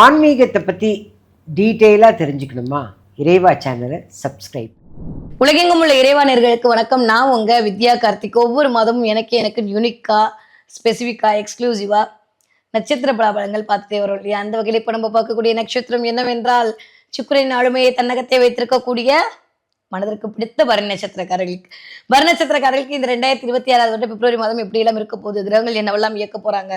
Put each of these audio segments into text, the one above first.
ஆன்மீகத்தை பற்றி டீட்டெயிலாக தெரிஞ்சுக்கணுமா? இறைவா சேனலை சப்ஸ்கிரைப். உலகெங்கும் உள்ள இறைவானர்களுக்கு வணக்கம். நான் உங்கள் வித்யா கார்த்திக். ஒவ்வொரு மாதமும் எனக்கு எனக்கு யூனிக்காக ஸ்பெசிஃபிக்காக எக்ஸ்க்ளூசிவாக நட்சத்திர பலாபலங்கள் பார்த்துட்டே வரும் இல்லையா? அந்த வகையில் இப்போ நம்ம பார்க்கக்கூடிய நட்சத்திரம் என்னவென்றால் சுக்கரின் ஆளுமையை தன்னகத்தை வைத்திருக்கக்கூடிய மனதிற்கு பிடித்த பரணி நட்சத்திரக்காரர்களுக்கு. பரணி நட்சத்திரக்காரர்களுக்கு இந்த ரெண்டாயிரத்தி இருபத்தி ஆறாவது வருடம் பிப்ரவரி மாதம் எப்படியெல்லாம் இருக்க போகுது கிரகங்கள் என்னவெல்லாம் இயக்க போகிறாங்க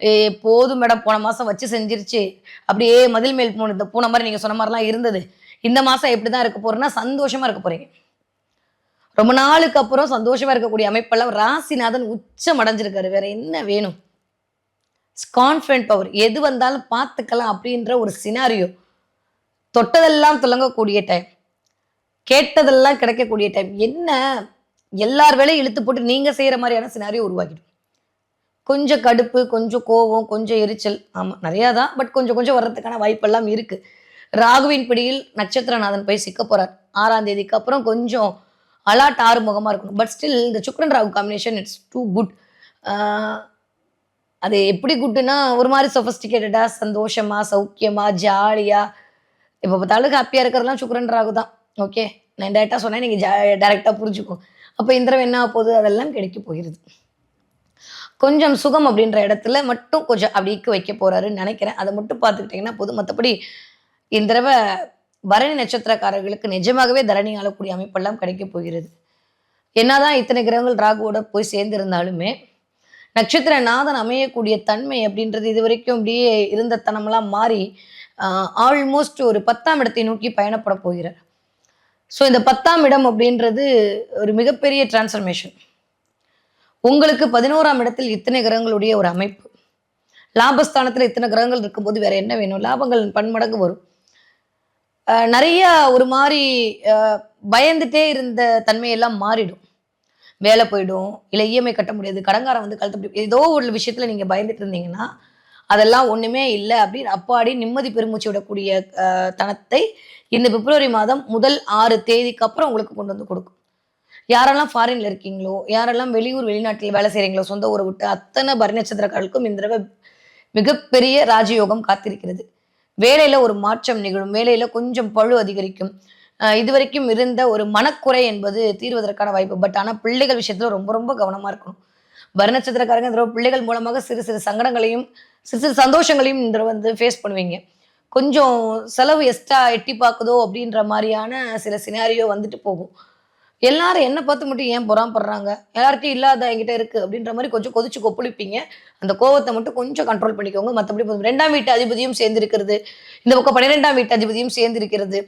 ஏ போதும் மேடம் போன மாதம் வச்சு செஞ்சிருச்சு. அப்படியே மதில் மேல் போன இந்த பூனை மாதிரி நீங்கள் சொன்ன மாதிரிலாம் இருந்தது. இந்த மாதம் எப்படி தான் இருக்க போறேன்னா சந்தோஷமாக இருக்க போறீங்க. ரொம்ப நாளுக்கு அப்புறம் சந்தோஷமாக இருக்கக்கூடிய அமைப்பெல்லாம் ராசிநாதன் உச்சம் அடைஞ்சிருக்காரு. வேற என்ன வேணும்? கான்ஃபிடென்ட் பவர் எது வந்தாலும் பார்த்துக்கலாம் அப்படின்ற ஒரு சினாரியோ தொட்டதெல்லாம் துலங்கக்கூடிய டைம் கேட்டதெல்லாம் கிடைக்கக்கூடிய டைம் என்ன? எல்லார் வேலையும் இழுத்து போட்டு நீங்கள் செய்கிற மாதிரியான சினாரியோ உருவாக்கிடும். கொஞ்சம் கடுப்பு கொஞ்சம் கோபம் கொஞ்சம் எரிச்சல். ஆமாம் நிறையா தான் பட் கொஞ்சம் கொஞ்சம் வர்றதுக்கான வாய்ப்பெல்லாம் இருக்குது ராகுவின் பிடியில் நட்சத்திரநாதன் போய் சிக்க போகிறார் ஆறாம் தேதிக்கு அப்புறம் கொஞ்சம் அலாட் ஆறுமுகமாக இருக்கணும் பட் ஸ்டில் இந்த Sukran Rahu combination it's too good அது எப்படி குட்டுன்னா ஒரு மாதிரி சொஃபஸ்டிகேட்டடாக சந்தோஷமா சௌக்கியமாக ஜாலியாக இப்போ பார்த்தாலும் ஹாப்பியாக இருக்கிறதுலாம் சுக்ரன் ராகு தான். ஓகே நான் டேரெக்டாக சொன்னேன் நீங்கள் ஜா டேரெக்டாக புரிஞ்சுக்கோ. அப்போ இந்திரம் என்ன போகுது? அதெல்லாம் கிடைக்க போயிடுது கொஞ்சம் சுகம் அப்படின்ற இடத்துல மட்டும் கொஞ்சம் அப்படிக்கு வைக்க போறாருன்னு நினைக்கிறேன். அதை மட்டும் பார்த்துக்கிட்டிங்கன்னா போதும். மற்றபடி இந்த தடவை பரணி நட்சத்திரக்காரர்களுக்கு நிஜமாகவே தரணி ஆளக்கூடிய அமைப்பெல்லாம் கிடைக்க போகிறது. என்னதான் இத்தனை கிரகங்கள் ராகுவோட போய் சேர்ந்திருந்தாலுமே நட்சத்திர நாதன் அமையக்கூடிய தன்மை அப்படின்றது இது வரைக்கும் அப்படியே இருந்த தனமெல்லாம் மாறி ஆல்மோஸ்ட் ஒரு பத்தாம் இடத்தை நோக்கி பயணப்பட போகிறார். ஸோ இந்த பத்தாம் இடம் அப்படின்றது ஒரு மிகப்பெரிய டிரான்ஸ்ஃபர்மேஷன் உங்களுக்கு பதினோராம் இடத்தில் இத்தனை கிரகங்களுடைய ஒரு அமைப்பு. லாபஸ்தானத்தில் இத்தனை கிரகங்கள் இருக்கும்போது வேற என்ன வேணும்? லாபங்கள் பன்மடங்கு வரும். நிறைய ஒரு மாதிரி பயந்துட்டே இருந்த தன்மையெல்லாம் மாறிடும். வேலை போயிடும் இல்லை இஎம்ஐ கட்ட முடியாது கடங்காரம் வந்து கழுத்து ஏதோ ஒரு விஷயத்துல நீங்க பயந்துட்டு இருந்தீங்கன்னா அதெல்லாம் ஒண்ணுமே இல்லை அப்படின்னு அப்பாடி நிம்மதி பெருமூச்சு விடக்கூடிய தனத்தை இந்த பிப்ரவரி மாதம் முதல் ஆறு தேதிக்கு அப்புறம் உங்களுக்கு கொண்டு வந்து கொடுக்கும். யாரெல்லாம் ஃபாரின்ல இருக்கீங்களோ யாரெல்லாம் வெளியூர் வெளிநாட்டில் வேலை செய்கிறீங்களோ சொந்த ஊரை விட்டு அத்தனை பரணி நட்சத்திரக்காரர்களுக்கும் இந்த தடவை மிகப்பெரிய ராஜயோகம் காத்திருக்கிறது. வேலையில ஒரு மாற்றம் நிகழும். வேலையில கொஞ்சம் பழு அதிகரிக்கும். இதுவரைக்கும் இருந்த ஒரு மனக்குறை என்பது தீர்வதற்கான வாய்ப்பு. பட் ஆனால் பிள்ளைகள் விஷயத்துல ரொம்ப ரொம்ப கவனமா இருக்கணும். பரண நட்சத்திரக்காரங்க இந்த தடவை பிள்ளைகள் மூலமாக சிறு சிறு சங்கடங்களையும் சிறு சிறு சந்தோஷங்களையும் இந்த தடவை வந்து ஃபேஸ் பண்ணுவீங்க. கொஞ்சம் செலவு எக்ஸ்ட்ரா எட்டி பார்க்குதோ அப்படின்ற மாதிரியான சில சினாரியோ வந்துட்டு போகும். எல்லாரும் என்ன பார்த்து மட்டும் ஏன் பொறாமப்படுறாங்க? எல்லார்ட்டையும் இல்லாத என்கிட்ட இருக்கு? அப்படின்ற மாதிரி கொஞ்சம் கொதிச்சு கொப்பளிப்பீங்க. அந்த கோவத்தை மட்டும் கொஞ்சம் கண்ட்ரோல் பண்ணிக்கோங்க. மற்றபடி ரெண்டாம் வீட்டு அதிபதியும் சேர்ந்து இருக்கிறது இந்த பக்கம் பன்னிரெண்டாம் வீட்டு அதிபதியும் சேர்ந்து இருக்கிறது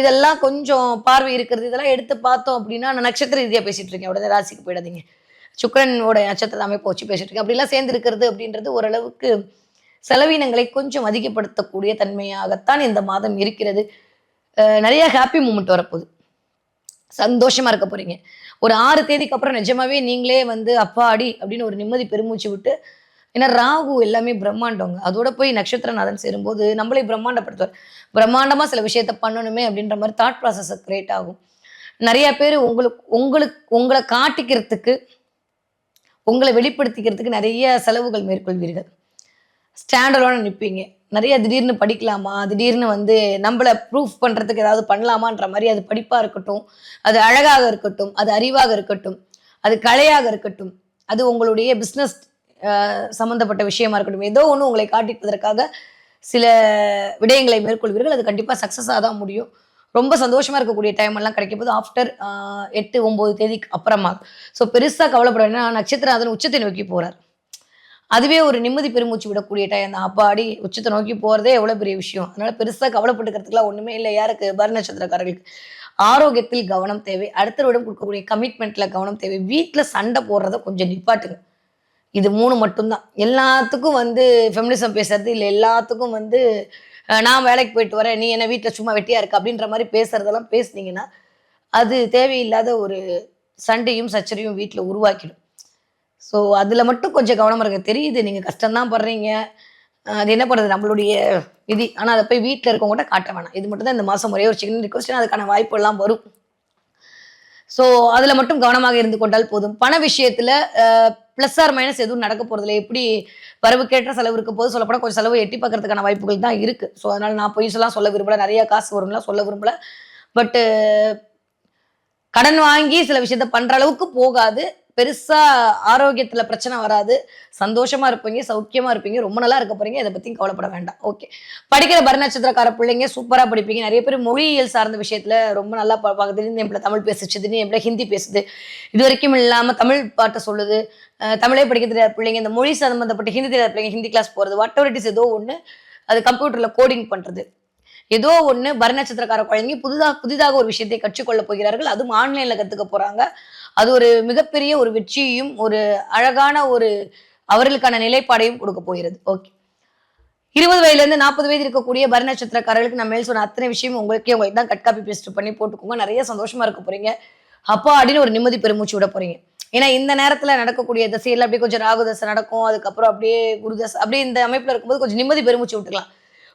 இதெல்லாம் கொஞ்சம் பார்வை இருக்கிறது. இதெல்லாம் எடுத்து பார்த்தோம் அப்படின்னா நான் நட்சத்திர ரீதியாக பேசிட்டு இருக்கேன். உடனே ராசிக்கு போயிடாதீங்க. சுக்கரனோட நட்சத்திர அமைப்பு வச்சு பேசிட்டு இருக்கேன். அப்படிலாம் சேர்ந்திருக்கிறது அப்படின்றது ஓரளவுக்கு செலவினங்களை கொஞ்சம் அதிகப்படுத்தக்கூடிய தன்மையாகத்தான் இந்த மாதம் இருக்கிறது. நிறைய ஹாப்பி மூமெண்ட் வரப்போகுது. சந்தோஷமா இருக்க போறீங்க. ஒரு ஆறு தேதிக்கு அப்புறம் நிஜமாவே நீங்களே வந்து அப்பா அடி அப்படின்னு ஒரு நிம்மதி பெருமூச்சு விட்டு ஏன்னா ராகு எல்லாமே பிரம்மாண்டங்க அதோட போய் நட்சத்திரநாதன் சேரும்போது நம்மளே பிரம்மாண்டப்படுத்துவார். பிரம்மாண்டமா சில விஷயத்த பண்ணணுமே அப்படின்ற மாதிரி தாட் ப்ராசஸ் கிரியேட் ஆகும். நிறைய பேர் உங்களுக்கு உங்களுக்கு உங்களை காட்டிக்கிறதுக்கு உங்களை வெளிப்படுத்திக்கிறதுக்கு நிறைய செலவுகள் மேற்கொள்வீர்கள். ஸ்டாண்டர்டோட நிற்பீங்க நிறைய திடீர்னு படிக்கலாமா? திடீர்னு வந்து நம்மளை ப்ரூஃப் பண்ணுறதுக்கு ஏதாவது பண்ணலாமான்ற மாதிரி அது படிப்பாக இருக்கட்டும் அது அழகாக இருக்கட்டும் அது அறிவாக இருக்கட்டும் அது கலையாக இருக்கட்டும் அது உங்களுடைய பிஸ்னஸ் சம்மந்தப்பட்ட விஷயமா இருக்கட்டும். ஏதோ ஒன்று உங்களை காட்டிப்பதற்காக சில விடயங்களை மேற்கொள்வீர்கள். அது கண்டிப்பாக சக்ஸஸாக தான் முடியும். ரொம்ப சந்தோஷமாக இருக்கக்கூடிய டைம் எல்லாம் கிடைக்கும் போது ஆஃப்டர் எட்டு ஒம்பது தேதிக்கு அப்புறமா. ஸோ பெருசாக கவலைப்பட வேண்டாம். நட்சத்திரநாதன் உச்சத்தை நோக்கி போகிறார் அதுவே ஒரு நிம்மதி பெருமூச்சு விடக்கூடிய டைம் தான். அப்பாடி உச்சத்தை நோக்கி போறதே எவ்வளவு பெரிய விஷயம். அதனால பெருசா கவலைப்பட்டுக்கிறதுக்குலாம் ஒண்ணுமே இல்லை. யாருக்கு? பர நட்சத்திரக்காரர்களுக்கு. ஆரோக்கியத்தில் கவனம் தேவை. அடுத்தவரிடம் கொடுக்கக்கூடிய கமிட்மெண்ட்ல கவனம் தேவை. வீட்டில் சண்டை போடுறத கொஞ்சம் நிப்பாட்டுங்க. இது மூணு மட்டும்தான். எல்லாத்துக்கும் வந்து ஃபெமினிசம் பேசுறது இல்லை. எல்லாத்துக்கும் வந்து நான் வேலைக்கு போயிட்டு வரேன். நீ என்ன வீட்டில் சும்மா வெட்டியா இருக்க? அப்படின்ற மாதிரி பேசுறதெல்லாம் பேசுனீங்கன்னா அது தேவையில்லாத ஒரு சண்டையும் சச்சரையும் வீட்டில் உருவாக்கிடும். ஸோ அதில் மட்டும் கொஞ்சம் கவனமாக இருக்க தெரியுது நீங்கள் கஷ்டம்தான் படுறீங்க. அது என்ன பண்ணுறது நம்மளுடைய விதி. ஆனால் அதை போய் வீட்டில் இருக்கவங்ககிட்ட காட்ட வேணாம். இது மட்டும் தான் இந்த மாதம் ஒரே ஒரு சிக்கன் ரிக்வஸ்ட் அதுக்கான வாய்ப்பு எல்லாம் வரும். ஸோ அதில் மட்டும் கவனமாக இருந்து கொண்டால் போதும். பண விஷயத்தில் ப்ளஸ் ஆர் மைனஸ் எதுவும் நடக்க போறதில்ல. எப்படி வரவுக்கேற்ற செலவு இருக்க போது சொல்லப்போனால் கொஞ்சம் செலவு எட்டி பார்க்கறதுக்கான வாய்ப்புகள் தான் இருக்குது ஸோ அதனால் நான் பொய் சொல்லலாம் சொல்ல விரும்பலை. நிறைய காசு வரும்லாம் சொல்ல விரும்பல. பட்டு கடன் வாங்கி சில விஷயத்த பண்ணுற அளவுக்கு போகாது. பெருசா ஆரோக்கியத்துல பிரச்சனை வராது. சந்தோஷமா இருப்பீங்க சௌக்கியமா இருப்பீங்க ரொம்ப நல்லா இருக்க போறீங்க இதை பத்தியும் கவலைப்பட வேண்டாம். ஓகே படிக்கிற பரணட்சத்திரக்கார பிள்ளைங்க சூப்பரா படிப்பீங்க. நிறைய பேர் மொழியியல் சார்ந்த விஷயத்துல ரொம்ப நல்லா பார்ப்பாங்க திடீர்னு என் தமிழ் பேசுச்சு திடீர்னு என் ஹிந்தி பேசுது. இது வரைக்கும் இல்லாம தமிழ் பாட்டை சொல்லுது. தமிழே படிக்க தெரியாத பிள்ளைங்க இந்த மொழி சம்பந்தப்பட்ட ஹிந்தி தெரியாத பிள்ளைங்க ஹிந்தி கிளாஸ் போறது வாட் எவர் இட் இஸ் ஏதோ ஒன்று அது கம்ப்யூட்டர்ல கோடிங் பண்றது. ஏதோ ஒண்ணு பரநட்சத்திரக்கார குழந்தைங்க புதிதாக புதிதாக ஒரு விஷயத்தை கற்றுக்கொள்ள போகிறார்கள். அதுவும் ஆன்லைன்ல கத்துக்க போறாங்க. அது ஒரு மிகப்பெரிய ஒரு வெற்றியையும் ஒரு அழகான ஒரு அவர்களுக்கான நிலைப்பாடையும் கொடுக்க போகிறது. ஓகே. இருபது வயதுல இருந்து நாற்பது வயது இருக்கக்கூடிய பரநட்சத்திரக்காரர்களுக்கு நம்ம மேல் சொன்ன அத்தனை விஷயம் உங்களுக்கே உங்களுக்கு தான் கட் காப்பி பேஸ்ட் பண்ணி போட்டுக்கோங்க. நிறைய சந்தோஷமா இருக்க போறீங்க. அப்பா அப்படின்னு ஒரு நிம்மதி பெருமூச்சு விட போறீங்க. ஏன்னா இந்த நேரத்துல நடக்கக்கூடிய தசையில் அப்படியே கொஞ்சம் ராகு தசை நடக்கும். அதுக்கப்புறம் அப்படியே குரு தசை அப்படியே இந்த அமைப்புல இருக்கும்போது கொஞ்சம் நிம்மதி பெருமூச்சு விட்டுக்கலாம்.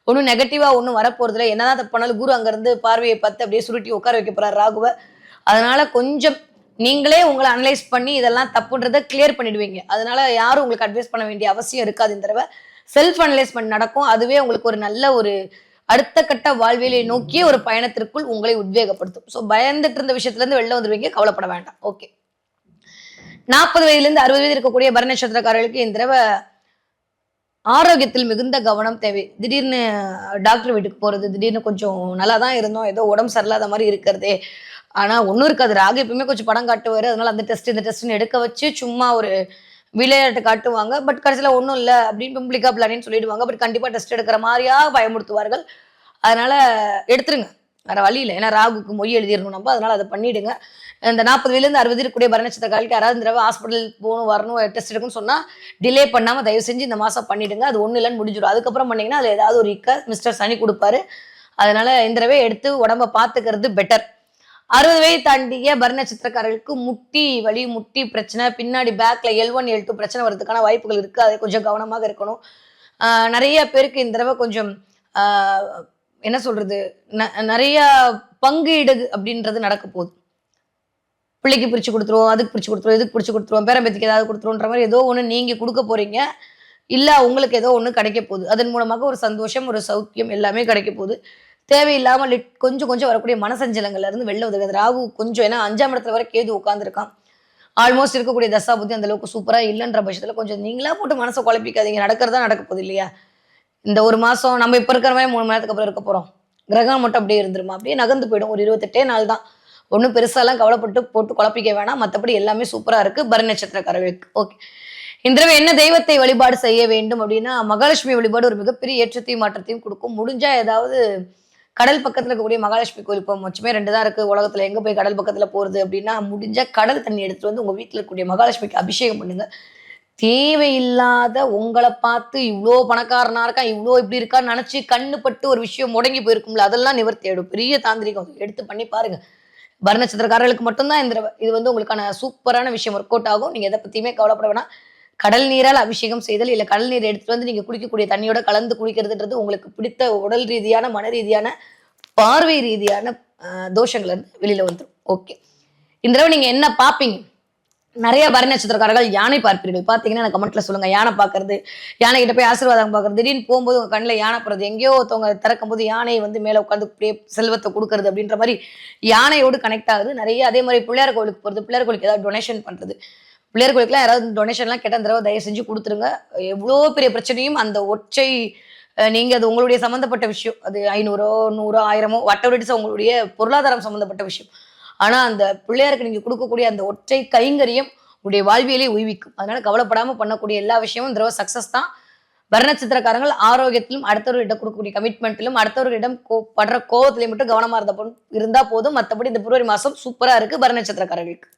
ஒன்றும் நெகட்டிவாக ஒன்றும் வரப்போறதில்ல. என்னதான் தப்பு பண்ணாலும் குரு அங்கேருந்து பார்வையை பார்த்து அப்படியே சுருட்டி உட்கார வைக்க போகிறார் ராகுவை. அதனால கொஞ்சம் நீங்களே உங்களை அனலைஸ் பண்ணி இதெல்லாம் தப்புன்றதை கிளியர் பண்ணிடுவீங்க. அதனால யாரும் உங்களுக்கு அட்வைஸ் பண்ண வேண்டிய அவசியம் இருக்காது இந்த தடவை. செல்ஃப் அனலைஸ்மெண்ட் நடக்கும். அதுவே உங்களுக்கு ஒரு நல்ல ஒரு அடுத்த கட்ட வாழ்வியலை நோக்கிய ஒரு பயணத்திற்குள் உங்களை உத்வேகப்படுத்தும். ஸோ பயந்துட்டு இருந்த விஷயத்துலேருந்து வெளில வந்துடுவீங்க கவலைப்பட வேண்டாம். ஓகே நாற்பது வயதுலேருந்து அறுபது வயது இருக்கக்கூடிய பரநட்சத்திரக்காரர்களுக்கு இந்த தடவை ஆரோக்கியத்தில் மிகுந்த கவனம் தேவை. திடீர்னு டாக்டர் வீட்டுக்கு போகிறது திடீர்னு கொஞ்சம் நல்லா தான் இருந்தோம். ஏதோ உடம்பு சரியில்லாத மாதிரி இருக்கிறதே. ஆனால் ஒன்றும் இருக்காது. ராக எப்பயுமே கொஞ்சம் படம் காட்டுவார். அதனால் அந்த டெஸ்ட் இந்த டெஸ்ட்னு எடுக்க வச்சு சும்மா ஒரு விளையாட்டு காட்டுவாங்க. பட் கடைசியில் ஒன்றும் இல்லை அப்படின்னு பிம்பிளிக்கா பிளானின்னு சொல்லிடுவாங்க. பட் கண்டிப்பாக டெஸ்ட் எடுக்கிற மாதிரியாக பயமுறுத்துவார்கள். அதனால் எடுத்துருங்க. வேறு வழி இல்லை ஏன்னா ராகுக்கு மொய் எழுதிடணும். நம்ம அதனால் அதை பண்ணிவிடுங்க இந்த நாற்பது வயதுலேருந்து அறுபது இருக்கக்கூடிய பரணட்சத்திரக்காரர்களுக்கு யாராவது இந்த தடவை ஹாஸ்பிட்டல் போகணும் வரணும் டெஸ்ட் எடுக்கணும்னு சொன்னால் டிலே பண்ணாமல் தயவு செஞ்சு இந்த மாதம் பண்ணிவிடுங்க அது ஒன்றும் இல்லைன்னு முடிஞ்சிடும். அதுக்கப்புறம் பண்ணிங்கன்னா அதில் ஏதாவது ஒரு இக்க மிஸ்டர் சனி கொடுப்பாரு. அதனால் இந்த தடவை எடுத்து உடம்ப பார்த்துக்கிறது பெட்டர் அறுபது வயது தாண்டிய பரணட்சத்திரக்காரர்களுக்கு முட்டி வலி முட்டி பிரச்சனை பின்னாடி பேக்கில் எல் ஒன் எல் டூ பிரச்சனை வரதுக்கான வாய்ப்புகள் இருக்குது அதை கொஞ்சம் கவனமாக இருக்கணும். நிறைய பேருக்கு இந்த தடவை கொஞ்சம் என்ன சொல்றது? ந- நிறைய பங்கீடு அப்படின்றது நடக்க போகுது. பிள்ளைக்கு பிரிச்சு கொடுத்துருவோம் அதுக்கு பிரிச்சு கொடுத்துருவோம் இதுக்கு பிரிச்சு கொடுத்துருவோம் பேரம்பேத்திக்கு ஏதாவது கொடுத்துருவோன்ற மாதிரி ஏதோ ஒன்று நீங்க கொடுக்க போறீங்க. இல்லை உங்களுக்கு ஏதோ ஒன்று கிடைக்க போகுது. அதன் மூலமாக ஒரு சந்தோஷம் ஒரு சௌக்கியம் எல்லாமே கிடைக்க போகுது. தேவையில்லாமல் லிட் கொஞ்சம் கொஞ்சம் வரக்கூடிய மனசஞ்சலங்கள்ல இருந்து வெளில உதவுது ராகு கொஞ்சம் ஏன்னா அஞ்சாம் இடத்துல வரை கேது உட்காந்துருக்கான் ஆல்மோஸ்ட் இருக்கக்கூடிய தசா புத்தி அந்த அளவுக்கு சூப்பராக இல்லைன்ற பட்சத்தில் கொஞ்சம் நீங்களா போட்டு மனசை குழப்பிக்காதீங்க. நடக்கிறதா நடக்க போகுது இல்லையா? இந்த ஒரு மாசம் நம்ம இப்ப இருக்கிற மாதிரி மூணு மணி நேரத்துக்கு அப்புறம் இருக்க போறோம். கிரகம் மட்டும் அப்படியே இருந்துருமா? அப்படியே நகர்ந்து போயிடும். ஒரு இருபத்தெட்டே நாள் தான். ஒன்றும் பெருசாலாம் கவலைப்பட்டு போட்டு குழப்பிக்க வேணாம். மற்றபடி எல்லாமே சூப்பரா இருக்கு. பர நட்சத்திரக்காரர்களுக்கு. ஓகே. இந்த தடவை என்ன தெய்வத்தை வழிபாடு செய்ய வேண்டும் அப்படின்னா மகாலட்சுமி வழிபாடு ஒரு மிகப்பெரிய ஏற்றத்தையும் மாற்றத்தையும் கொடுக்கும். முடிஞ்சா ஏதாவது கடல் பக்கத்துல இருக்கக்கூடிய மகாலட்சுமி கோயில் இப்போ மொச்சமே ரெண்டு தான் இருக்கு. உலகத்தில் எங்க போய் கடல் பக்கத்துல போறது அப்படின்னா முடிஞ்சா கடல் தண்ணி எடுத்துட்டு வந்து உங்க வீட்டில் இருக்கக்கூடிய மகாலட்சுமிக்கு அபிஷேகம் பண்ணுங்க. தேவையில்லாத உங்களை பார்த்து இவ்வளோ பணக்காரனா இருக்கா இவ்வளோ இப்படி இருக்கான்னு நினச்சி கண்ணு பட்டு ஒரு விஷயம் முடங்கி போயிருக்கும்ல அதெல்லாம் நிவர்த்தியிடும் பெரிய தாந்திரிகம். எடுத்து பண்ணி பாருங்க. வர்ணச்சத்திரக்காரர்களுக்கு மட்டும்தான் இந்த தடவை. இது வந்து உங்களுக்கான சூப்பரான விஷயம் ஒர்க் அவுட் ஆகும். நீங்கள் எதை பற்றியுமே கவலைப்பட வேணாம். கடல் நீரால் அபிஷேகம் செய்தல் இல்லை கடல் நீர் எடுத்துகிட்டு வந்து நீங்கள் குடிக்கக்கூடிய தண்ணியோட கலந்து குடிக்கிறதுன்றது உங்களுக்கு பிடித்த உடல் ரீதியான மன ரீதியான பார்வை ரீதியான ஆஹ், வந்து வெளியில் வந்துடும் ஓகே இந்த தடவை நீங்கள் என்ன பார்ப்பீங்க? நிறைய பர நட்சத்திரக்காரர்கள் யானை பார்ப்பீர்கள். பார்த்தீங்கன்னா எனக்கு கமெண்ட்ல சொல்லுங்க. யானை பார்க்கறது யானை கிட்ட போய் ஆசீர்வாதம் பார்க்கறது திடீர்னு போகும்போது உங்க கண்ணில் யானை போறது எங்கேயோ ஒருத்தவங்க திறக்கும் போது யானை வந்து மேலே உட்காந்து அப்படியே செல்வத்தை கொடுக்கறது அப்படின்ற மாதிரி யானையோடு கனெக்ட் ஆகுது. நிறைய அதே மாதிரி பிள்ளையார் கோவிலுக்கு போகிறது பிள்ளையார் கோவிலுக்கு ஏதாவது டொனேஷன் பண்றது. பிள்ளையார் கோவிலுக்குலாம் யாராவது டொனேஷன்லாம் கேட்ட தடவை தயவு செஞ்சு கொடுத்துருங்க. எவ்வளோ பெரிய பிரச்சனையும் அந்த ஒற்றை நீங்கள் நீங்க அது உங்களுடைய சம்மந்தப்பட்ட விஷயம். அது ஐநூறோ நூறோ ஆயிரமோ வட்டவரிட்டிஸ் உங்களுடைய பொருளாதாரம் சம்மந்தப்பட்ட விஷயம். ஆனா அந்த பிள்ளையாருக்கு நீங்க கொடுக்கக்கூடிய அந்த ஒற்றை கைங்கரியம் உங்களுடைய வாழ்வியலே உய்விக்கும். அதனால கவலைப்படாம பண்ணக்கூடிய எல்லா விஷயமும் இந்த தடவை சக்சஸ் தான். வர்ணச்சித்திரக்காரங்கள் ஆரோக்கியத்திலும் அடுத்தவர்களிடம் கொடுக்கக்கூடிய கமிட்மெண்ட்டிலும் அடுத்தவர்களிடம் கோ- படுற கோவத்திலையும் மட்டும் கவனமா இருந்த இருந்தால் இருந்தா போதும். மற்றபடி இந்த பிப்ரவரி மாசம் சூப்பரா இருக்கு வர்ணச்சித்திரக்காரர்களுக்கு